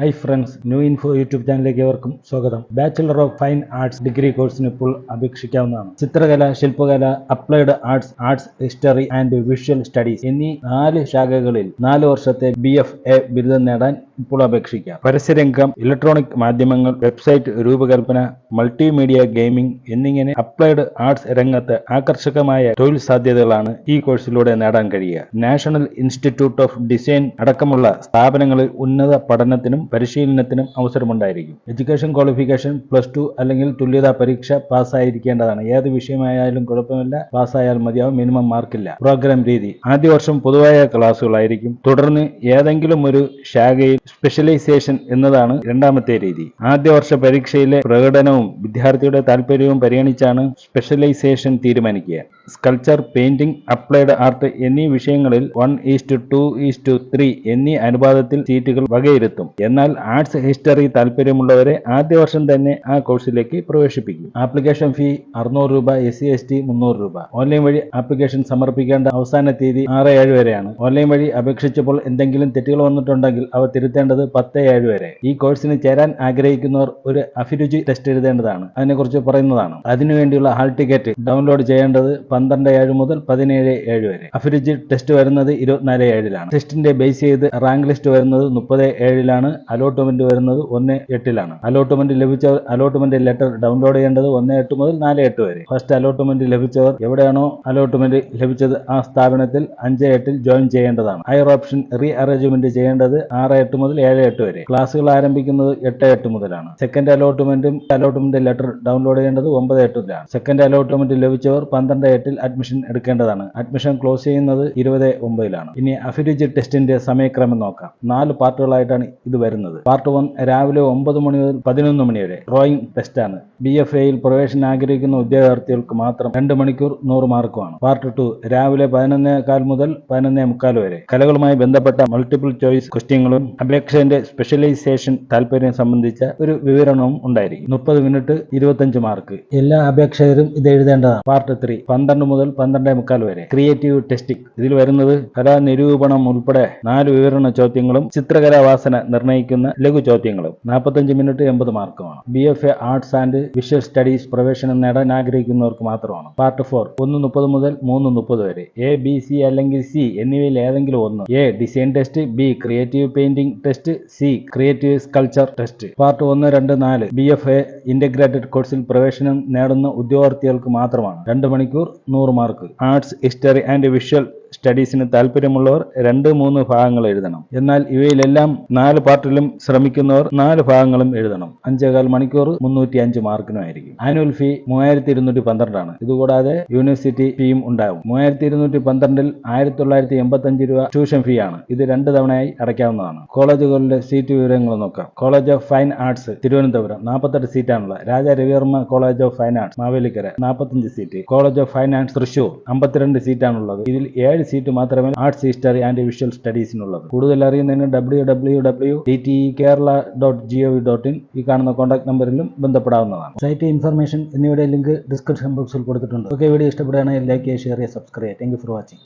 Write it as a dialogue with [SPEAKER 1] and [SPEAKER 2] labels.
[SPEAKER 1] Hi friends new info YouTube ചാനലിലേക്ക് ഏവർക്കും സ്വാഗതം. Bachelor of fine arts degree കോഴ്സിന് ഇപ്പോൾ അപേക്ഷിക്കാവുന്നതാണ്. ചിത്രകല ശില്പകല applied arts arts history and visual studies എന്നീ നാല് ശാഖകളിൽ നാല് വർഷത്തെ ബി എഫ് എ ബിരുദം നേടാൻ ഇപ്പോൾ അപേക്ഷിക്കാം. പരസ്യരംഗം ഇലക്ട്രോണിക് മാധ്യമങ്ങൾ വെബ്സൈറ്റ് രൂപകൽപ്പന മൾട്ടിമീഡിയ ഗെയിമിംഗ് എന്നിങ്ങനെ അപ്ലൈഡ് ആർട്സ് രംഗത്ത് ആകർഷകമായ തൊഴിൽ സാധ്യതകളാണ് ഈ കോഴ്സിലൂടെ നേടാൻ കഴിയുക. നാഷണൽ ഇൻസ്റ്റിറ്റ്യൂട്ട് ഓഫ് ഡിസൈൻ അടക്കമുള്ള സ്ഥാപനങ്ങളിൽ ഉന്നത പഠനത്തിനും പരിശീലനത്തിനും അവസരമുണ്ടായിരിക്കും. എഡ്യൂക്കേഷൻ ക്വാളിഫിക്കേഷൻ പ്ലസ് ടു അല്ലെങ്കിൽ തുല്യതാ പരീക്ഷ പാസ്സായിരിക്കേണ്ടതാണ്. ഏത് വിഷയമായാലും കുഴപ്പമില്ല പാസ്സായാൽ മതിയാവും മിനിമം മാർക്കില്ല പ്രോഗ്രാം രീതി. ആദ്യ വർഷം പൊതുവായ ക്ലാസ്സുകളായിരിക്കും. തുടർന്ന് ഏതെങ്കിലും ഒരു ശാഖയിൽ സ്പെഷ്യലൈസേഷൻ എന്നതാണ് രണ്ടാമത്തെ രീതി. ആദ്യ വർഷ പരീക്ഷയിലെ പ്രകടനവും വിദ്യാർത്ഥിയുടെ താല്പര്യവും പരിഗണിച്ചാണ് സ്പെഷ്യലൈസേഷൻ തീരുമാനിക്കുക. സ്കൾച്ചർ പെയിന്റിംഗ് അപ്ലൈഡ് ആർട്ട് എന്നീ വിഷയങ്ങളിൽ one is to two is to three എന്നീ അനുപാതത്തിൽ സീറ്റുകൾ വകയിരുത്തും. എന്നാൽ ആർട്സ് ഹിസ്റ്ററി താല്പര്യമുള്ളവരെ ആദ്യ വർഷം തന്നെ ആ കോഴ്സിലേക്ക് പ്രവേശിപ്പിക്കും. ആപ്ലിക്കേഷൻ ഫീ അറുന്നൂറ് രൂപ എസ് സി എസ് ടി മുന്നൂറ് രൂപ. ഓൺലൈൻ വഴി ആപ്ലിക്കേഷൻ സമർപ്പിക്കേണ്ട അവസാന തീയതി ആറ് ഏഴ് വരെയാണ്. ഓൺലൈൻ വഴി അപേക്ഷിച്ചപ്പോൾ എന്തെങ്കിലും തെറ്റുകൾ വന്നിട്ടുണ്ടെങ്കിൽ അവ തിരുത്തേണ്ടത് പത്ത് ഏഴ് വരെ. ഈ കോഴ്സിന് ചേരാൻ ആഗ്രഹിക്കുന്നവർ ഒരു അഭിരുചി ടെസ്റ്റ് എഴുതേണ്ടതാണ്. അതിനെക്കുറിച്ച് പറയുന്നതാണ്. അതിനുവേണ്ടിയുള്ള ഹാൾ ടിക്കറ്റ് ഡൗൺലോഡ് ചെയ്യേണ്ടത് പന്ത്രണ്ട് ഏഴ് മുതൽ പതിനേഴ് ഏഴ് വരെ. അഭിരുചി ടെസ്റ്റ് വരുന്നത് ഇരുപത്തിനാല് ഏഴിലാണ്. ടെസ്റ്റിന്റെ ബേസ് ചെയ്ത് റാങ്ക് ലിസ്റ്റ് വരുന്നത് മുപ്പത് ഏഴിലാണ്. അലോട്ട്മെന്റ് വരുന്നത് ഒന്ന് എട്ടിലാണ്. അലോട്ട്മെന്റ് ലഭിച്ചവർ അലോട്ട്മെന്റ് ലെറ്റർ ഡൗൺലോഡ് ചെയ്യേണ്ടത് ഒന്ന് എട്ട് മുതൽ നാല് എട്ട് വരെ. ഫസ്റ്റ് അലോട്ട്മെന്റ് ലഭിച്ചവർ എവിടെയാണോ അലോട്ട്മെന്റ് ലഭിച്ചത് ആ സ്ഥാപനത്തിൽ അഞ്ച് എട്ടിൽ ജോയിൻ ചെയ്യേണ്ടതാണ്. ഹയർ ഓപ്ഷൻ റീ അറേഞ്ച്മെന്റ് ചെയ്യേണ്ടത് ആറ് എട്ട് മുതൽ ഏഴ് എട്ട് വരെ. ക്ലാസ്സുകൾ ആരംഭിക്കുന്നത് എട്ട് എട്ട് മുതലാണ്. സെക്കൻഡ് അലോട്ട്മെന്റും അലോട്ട്മെന്റ് ലെറ്റർ ഡൗൺലോഡ് ചെയ്യേണ്ടത് ഒമ്പത് എട്ടിലാണ്. സെക്കൻഡ് അലോട്ട്മെന്റ് ലഭിച്ചവർ പന്ത്രണ്ട് എട്ടിൽ അഡ്മിഷൻ എടുക്കേണ്ടതാണ്. അഡ്മിഷൻ ക്ലോസ് ചെയ്യുന്നത് ഇരുപത് ഒമ്പതിലാണ്. ഇനി അഭിരുചി ടെസ്റ്റിന്റെ സമയക്രമം നോക്കാം. നാല് പാർട്ടുകളായിട്ടാണ് ഇത് വരുന്നത്. പാർട്ട് വൺ രാവിലെ ഒമ്പത് മണി മുതൽ പതിനൊന്ന് മണി വരെ ഡ്രോയിങ് ടെസ്റ്റാണ്. ബി എഫ് എയിൽ പ്രവേശനം ആഗ്രഹിക്കുന്ന ഉദ്യോഗാർത്ഥികൾക്ക് മാത്രം രണ്ട് മണിക്കൂർ നൂറ് മാർക്കുമാണ്. പാർട്ട് ടു രാവിലെ പതിനൊന്നേ കാൽ മുതൽ പതിനൊന്നേ മുക്കാൽ വരെ. കലകളുമായി ബന്ധപ്പെട്ട മൾട്ടിപ്പിൾ ചോയ്സ് ക്വസ്റ്റ്യങ്ങളും അപേക്ഷന്റെ സ്പെഷ്യലൈസേഷൻ താല്പര്യം സംബന്ധിച്ച ഒരു വിവരണവും ഉണ്ടായിരിക്കും. മുപ്പത് മിനിറ്റ് ഇരുപത്തഞ്ച് മാർക്ക്. എല്ലാ അപേക്ഷകരും ഇത് എഴുതേണ്ടതാണ്. പാർട്ട് ത്രീ പന്ത്രണ്ട് മുതൽ പന്ത്രണ്ടേ മുക്കാൽ വരെ. ക്രിയേറ്റീവ് ടെസ്റ്റിംഗ് ഇതിൽ വരുന്നത് കലാനിരൂപണം ഉൾപ്പെടെ നാല് വിവരണ ചോദ്യങ്ങളും ചിത്രകലാവാസന നിർണയിക്കുന്ന ലഘു ചോദ്യങ്ങളും. നാൽപ്പത്തഞ്ച് മിനിറ്റ് എൺപത് മാർക്കുമാണ്. B F A arts and visual studies പ്രവേശനം നേടാൻ ആഗ്രഹിക്കുന്നവർക്ക് മാത്രമാണ്. പാർട്ട് ഫോർ ഒന്ന് മുപ്പത് മുതൽ മൂന്ന് മുപ്പത് വരെ. എ ബി സി അല്ലെങ്കിൽ സി എന്നിവയിൽ ഏതെങ്കിലും ഒന്ന്. A design test B creative painting test C creative sculpture test part ഒന്ന് രണ്ട് നാല്. ബി എഫ് എ ഇന്റഗ്രേറ്റഡ് കോഴ്സിൽ പ്രവേശനം നേടുന്ന ഉദ്യോഗാർത്ഥികൾക്ക് മാത്രമാണ്. രണ്ട് മണിക്കൂർ നൂറ് mark arts history and visual സ്റ്റഡീസിന് താല്പര്യമുള്ളവർ രണ്ട് മൂന്ന് ഭാഗങ്ങൾ എഴുതണം. എന്നാൽ ഇവയിലെല്ലാം നാല് പാർട്ടിലും ശ്രമിക്കുന്നവർ നാല് ഭാഗങ്ങളും എഴുതണം. അഞ്ചേകാൽ മണിക്കൂർ മുന്നൂറ്റി അഞ്ച് മാർക്കിനുമായിരിക്കും ആനുവൽ ഫീ മൂവായിരത്തി ഇരുന്നൂറ്റി പന്ത്രണ്ടാണ് ഇതുകൂടാതെ യൂണിവേഴ്സിറ്റി ഫീയും ഉണ്ടാകും മൂവായിരത്തി ഇരുന്നൂറ്റി പന്ത്രണ്ടിൽ ആയിരത്തി തൊള്ളായിരത്തി എൺപത്തി അഞ്ച് രൂപ ട്യൂഷൻ ഫീ ആണ് ഇത് രണ്ട് തവണയായി അടയ്ക്കാവുന്നതാണ്. കോളേജുകളിലെ സീറ്റ് വിവരങ്ങൾ നോക്കാം. College of fine arts Thiruvananthapuram. നാൽപ്പത്തെട്ട് സീറ്റാണുള്ളത്. Raja Ravivarma college of fine arts Mavelikkara. നാൽപ്പത്തഞ്ച് seat. College of fine arts Thrissur അമ്പത്തിരണ്ട് സീറ്റാണുള്ളത്. ഇതിൽ ഏഴ് സീറ്റ് മാത്രമേ ആർട്സ് ഹിസ്റ്ററി ആൻഡ് വിഷ്വൽ സ്റ്റഡീസിനുള്ളത്. കൂടുതൽ അറിയുന്നതിന് W W W D T Kerala dot G O V dot in ഈ കാണുന്ന കോൺടാക്ട് നമ്പറിലും ബന്ധപ്പെടാവുന്നതാണ്. സൈറ്റ് ഇൻഫർമേഷൻ എന്നിവയുടെ ലിങ്ക് ഡിസ്ക്രിപ്ഷൻ ബോക്സിൽ കൊടുത്തിട്ടുണ്ട്. ഓക്കെ വീഡിയോ ഇഷ്ടപ്പെടുകയാണെങ്കിൽ ലൈക്ക് ചെയ്യുക ഷെയർ ചെയ്യുക സബ്സ്ക്രൈബ് താങ്ക് ഫോർ വാച്ചിങ്